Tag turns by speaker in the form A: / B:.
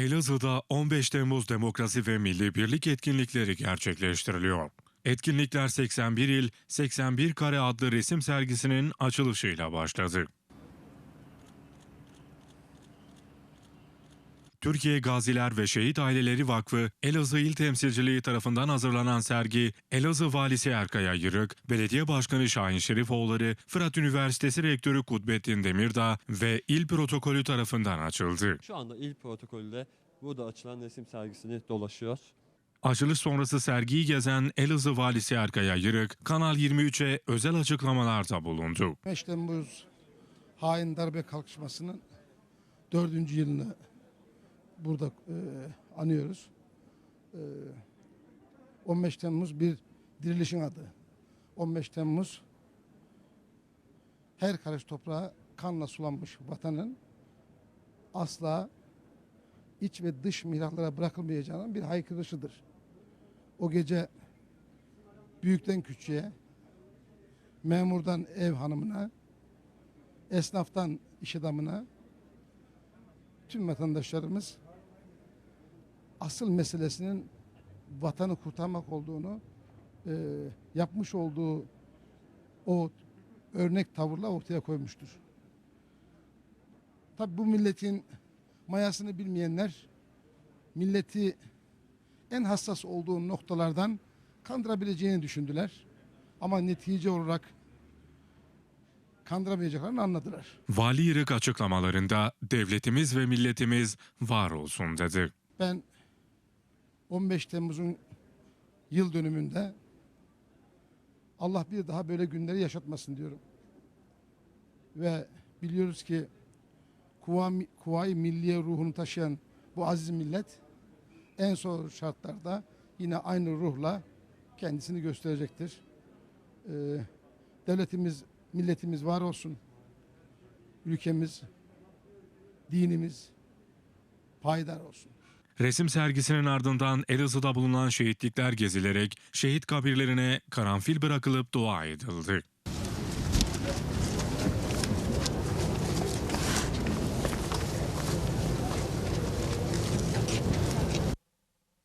A: Elazığ'da 15 Temmuz Demokrasi ve Milli Birlik etkinlikleri gerçekleştiriliyor. Etkinlikler 81 il, 81 kare adlı resim sergisinin açılışıyla başladı. Türkiye Gaziler ve Şehit Aileleri Vakfı Elazığ İl Temsilciliği tarafından hazırlanan sergi Elazığ Valisi Erkaya Yırık, Belediye Başkanı Şahin Şerifoğulları, Fırat Üniversitesi Rektörü Kudbettin Demirdağ ve İl Protokolü tarafından açıldı.
B: Şu anda il protokolüyle burada açılan resim sergisini dolaşıyor.
A: Açılış sonrası sergiyi gezen Elazığ Valisi Erkaya Yırık, Kanal 23'e özel açıklamalarda bulundu.
C: 5 Temmuz hain darbe kalkışmasının dördüncü yılını burada e, anıyoruz. E, 15 Temmuz bir dirilişin adı. 15 Temmuz her karış toprağa kanla sulanmış vatanın asla iç ve dış mihraklara bırakılmayacağının bir haykırışıdır. O gece büyükten küçüğe, memurdan ev hanımına, esnaftan iş adamına tüm vatandaşlarımız asıl meselesinin vatanı kurtarmak olduğunu e, yapmış olduğu o örnek tavırla ortaya koymuştur. Tabi bu milletin mayasını bilmeyenler milleti en hassas olduğu noktalardan kandırabileceğini düşündüler. Ama netice olarak kandıramayacaklarını anladılar.
A: Vali Yırık açıklamalarında devletimiz ve milletimiz var olsun dedi.
C: Ben 15 Temmuz'un yıl dönümünde Allah bir daha böyle günleri yaşatmasın diyorum. Ve biliyoruz ki Kuva- Kuvayi Milliye ruhunu taşıyan bu aziz millet en zor şartlarda yine aynı ruhla kendisini gösterecektir. Ee, devletimiz, milletimiz var olsun. Ülkemiz, dinimiz payidar olsun.
A: Resim sergisinin ardından Elazığ'da bulunan şehitlikler gezilerek şehit kabirlerine karanfil bırakılıp dua edildi.